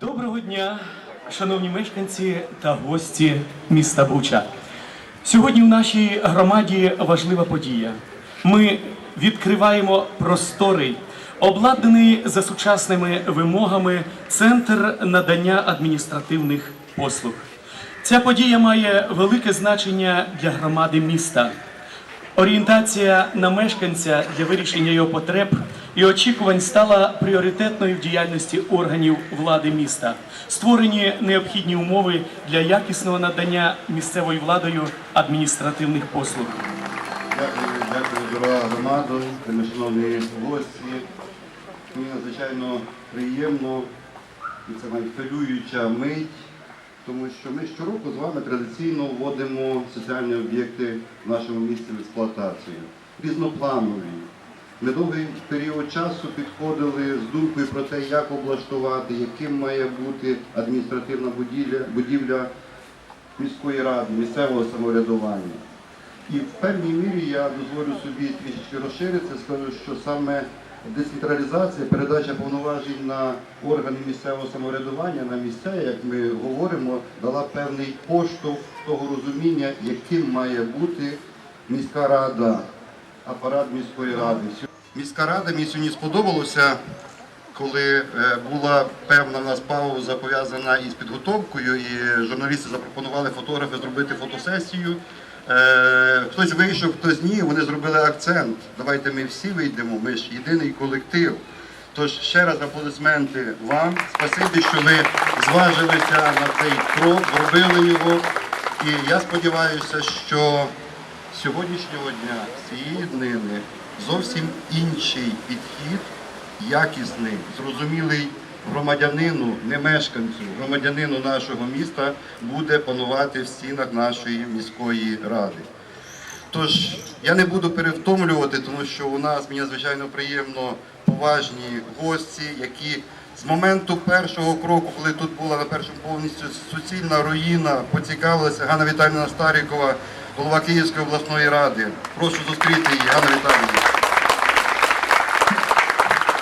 Доброго дня, шановні мешканці та гості міста Буча. Сьогодні в нашій громаді важлива подія. Ми відкриваємо просторий, обладнаний за сучасними вимогами центр надання адміністративних послуг. Ця подія має велике значення для громади міста. Орієнтація на мешканця для вирішення його потреб і очікувань стала пріоритетною в діяльності органів влади міста. Створені необхідні умови для якісного надання місцевою владою адміністративних послуг. Дякую, дякую, дорога громада, шановні гості. Мені надзвичайно приємно і це навіть хвилююча мить, тому що ми щороку з вами традиційно вводимо соціальні об'єкти в нашому місті в експлуатацію. Різнопланові. Недовгий період часу підходили з думкою про те, як облаштувати, яким має бути адміністративна будівля, будівля міської ради, місцевого самоврядування. І в певній мірі я дозволю собі трішечки розширитися, скажу, що саме децентралізація, передача повноважень на органи місцевого самоврядування, на місця, як ми говоримо, дала певний поштовх того розуміння, яким має бути міська рада, апарат міської ради. Міська рада мені сьогодні сподобалося, коли е, була певна в нас пауза пов'язана із підготовкою, і журналісти запропонували фотографи зробити фотосесію. Е, Хтось вийшов, хтось ні. Вони зробили акцент. Давайте ми всі вийдемо. Ми ж єдиний колектив. Тож ще раз аплодисменти вам. Спасибі, що ви зважилися на цей крок, зробили його. І я сподіваюся, що сьогоднішнього дня, цієї днини, зовсім інший підхід, якісний, зрозумілий громадянину, не мешканцю, громадянину нашого міста буде панувати в стінах нашої міської ради. Тож я не буду перевтомлювати, тому що у нас мені надзвичайно приємно поважні гості, які з моменту першого кроку, коли тут була на першому повністю суцільна руїна, поцікавилася Ганна Віталіївна Старікова, голова Київської обласної ради. Прошу зустріти її, Ганна Віталіївна.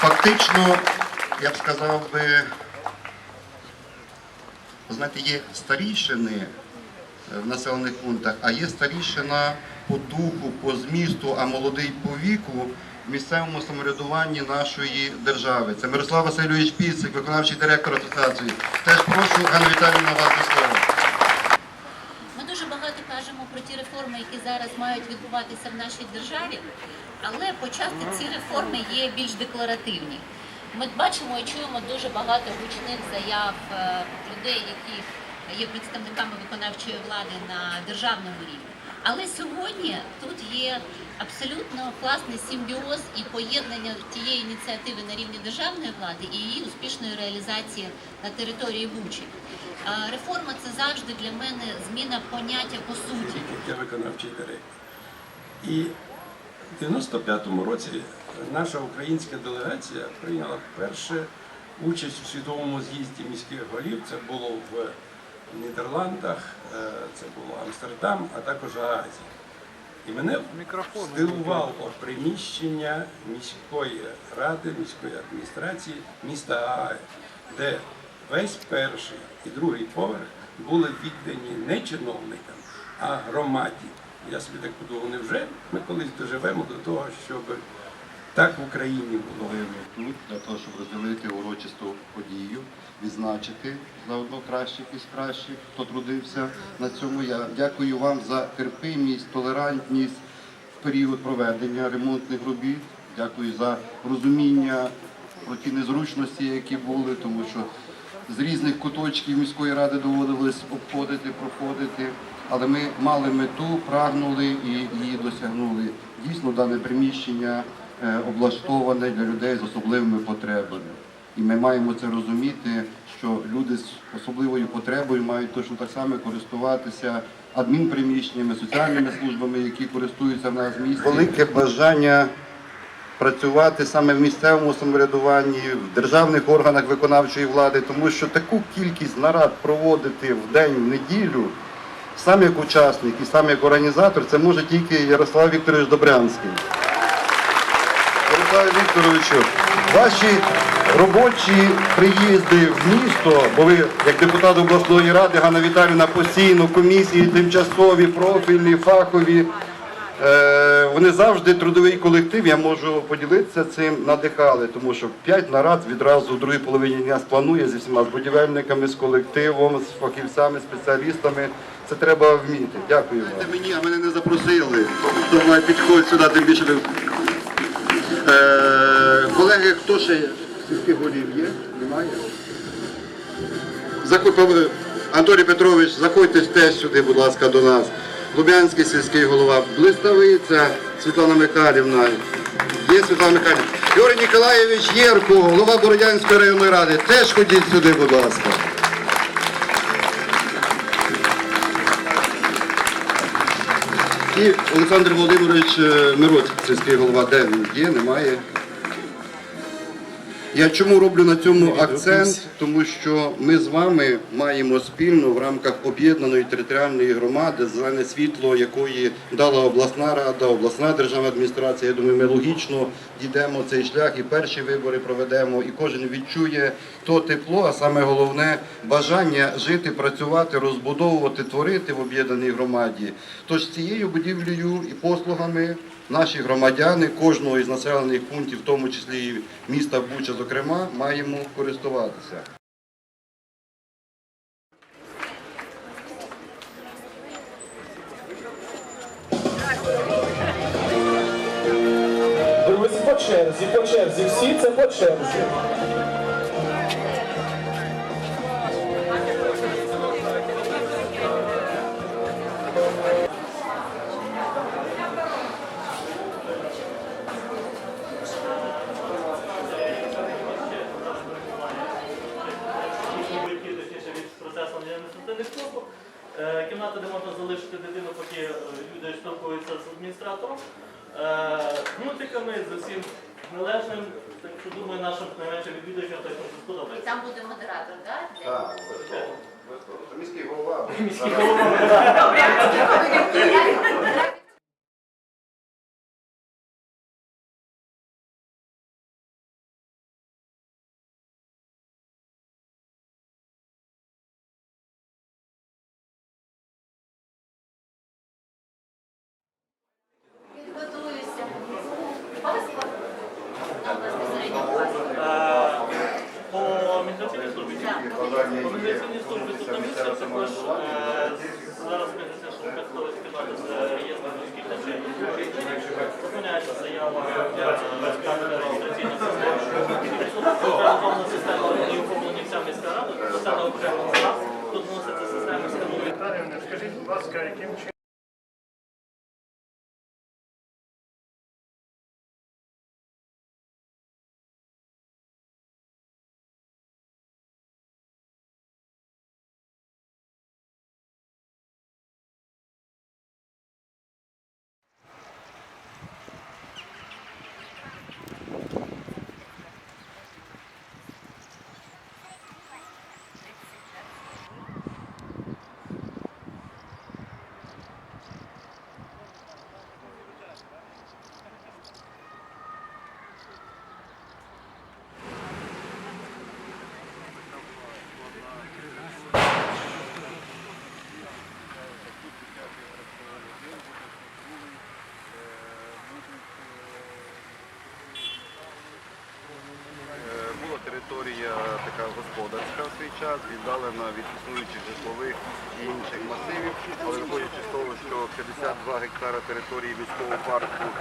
Фактично, я б сказав би, знаєте, є старішини в населених пунктах, а є старішина по духу, по змісту, а молодий по віку в місцевому самоврядуванні нашої держави. Це Мирослав Васильович Піцик, виконавчий директор асоціації. Теж прошу, Ганна Віталіївна, вас до слова. Ми дуже багато кажемо про ті реформи, які зараз мають відбуватися в нашій державі, але почасти ці реформи є більш декларативні. Ми бачимо і чуємо дуже багато гучних заяв е, людей, які є представниками виконавчої влади на державному рівні. Але сьогодні тут є абсолютно класний симбіоз і поєднання тієї ініціативи на рівні державної влади і її успішної реалізації на території Бучі. Е, Реформа це завжди для мене зміна поняття по суті. виконавчий директор. І в 95-му році наша українська делегація прийняла вперше участь у світовому з'їзді міських голів. Це було в Нідерландах, е, це було Амстердам, а також Гаазі. І мене здивувало приміщення міської ради, міської адміністрації міста Гаазі, де весь перший і другий поверх були віддані не чиновникам, а громаді. Я собі так подумав, невже ми колись доживемо до того, щоб так в Україні було? Тут для того, щоб розділити урочисту подію, відзначити заодно кращих із кращих, хто трудився на цьому. Я дякую вам за терпимість, толерантність в період проведення ремонтних робіт. Дякую за розуміння про ті незручності, які були, тому що з різних куточків міської ради доводилось обходити, проходити. Але ми мали мету, прагнули і її досягнули. Дійсно, дане приміщення е, облаштоване для людей з особливими потребами. І ми маємо це розуміти, що люди з особливою потребою мають точно так само користуватися адмінприміщеннями, соціальними службами, які користуються в нас в місті. Велике бажання працювати саме в місцевому самоврядуванні, в державних органах виконавчої влади, тому що таку кількість нарад проводити в день, в неділю, сам як учасник і сам як організатор, це може тільки Ярослав Вікторович Добрянський. Ярославе Вікторовичу, ваші робочі приїзди в місто, бо ви, як депутат обласної ради, Ганна Віталіївна, постійно комісії, тимчасові, профільні, фахові. Е, Вони завжди трудовий колектив, я можу поділитися цим, надихали, тому що п'ять нарад відразу в другій половині дня спланує зі всіма з будівельниками, з колективом, з фахівцями, спеціалістами. Це треба вміти. Дякую вам. Мені, а мене не запросили. Тому підходь сюди, тим більше. Е, колеги, хто ще сільських голів є? Немає? Заходь, Анатолій Петрович, заходьте теж сюди, будь ласка, до нас. Лубянський сільський голова, Блиставиця Світлана Михайлівна. Є Світлана Михайлівна. Юрій Ніколаєвич Єрко, голова Бородянської районної ради. Теж ходіть сюди, будь ласка. І Олександр Володимирович е, Мироць, сільський голова, де є, немає. Я чому роблю на цьому акцент? Тому що ми з вами маємо спільно в рамках об'єднаної територіальної громади, зелене світло, якої дала обласна рада, обласна державна адміністрація. Я думаю, ми логічно дійдемо цей шлях і перші вибори проведемо, і кожен відчує то тепло, а саме головне бажання жити, працювати, розбудовувати, творити в об'єднаній громаді. Тож цією будівлею і послугами наші громадяни кожного із населених пунктів, в тому числі і міста Буча, зокрема, маємо користуватися. Друзі, по черзі, по черзі, всі це по черзі. Точно це І там буде модератор, так? Так, міський голова. Міський голова. Централізована система і оформлені вся міська рада. саме окремо нас. Тут носиться система сканування. Скажіть, будь ласка, яким чином Е, Була територія така господарська в свій час, віддалена від існуючих житлових і інших масивів, але виходячи з того, що 52 гектара території міського парку е,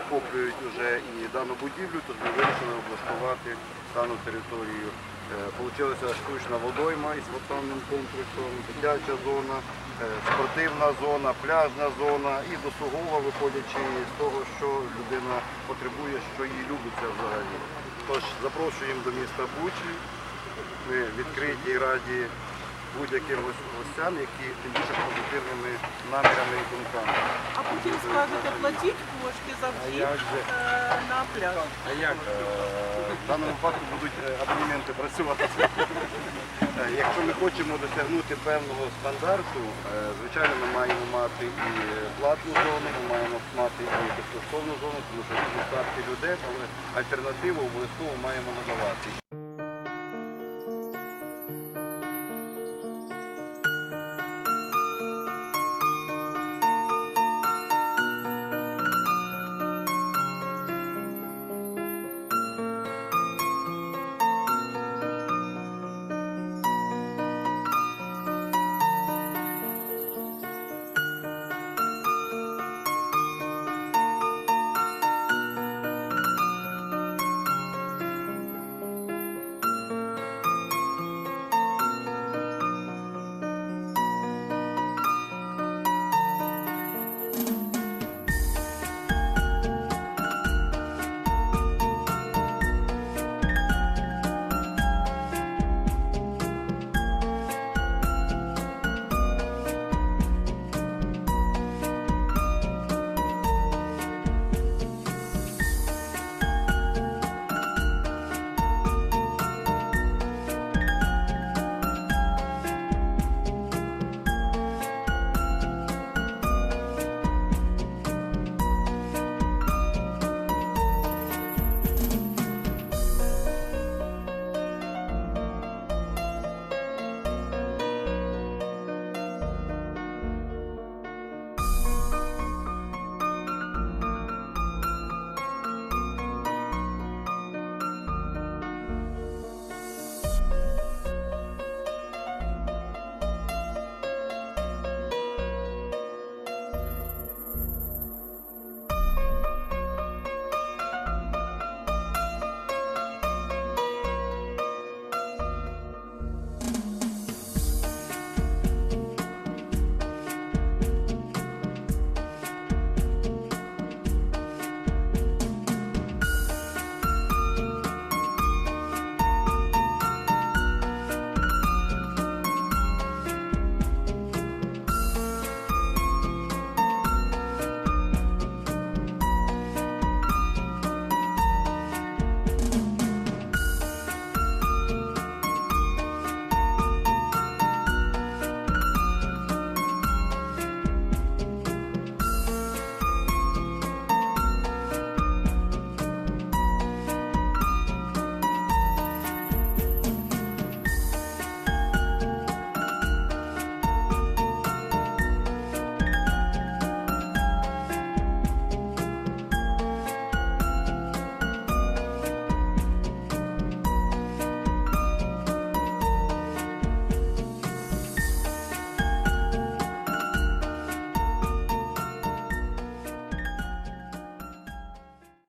охоплюють вже і дану будівлю, тож ми вирішили облаштувати дану територію. Е, Получилася штучна водойма із фонтанним комплексом, дитяча зона, е, спортивна зона, пляжна зона і досугова, виходячи з того, що людина потребує, що їй любиться взагалі. Тож запрошуємо до міста Бучі. Ми відкриті і раді будь-яким гос- гостям, які тим більше позитивними намірами і думками. А потім скажете, платіть кошти за вхід е, на пляж. Е, В даному випадку будуть е, абонементи працювати. Якщо ми хочемо досягнути певного стандарту, звичайно, ми маємо мати і платну зону, ми маємо мати і безкоштовну зону, тому що це десятки людей, але альтернативу обов'язково маємо надавати.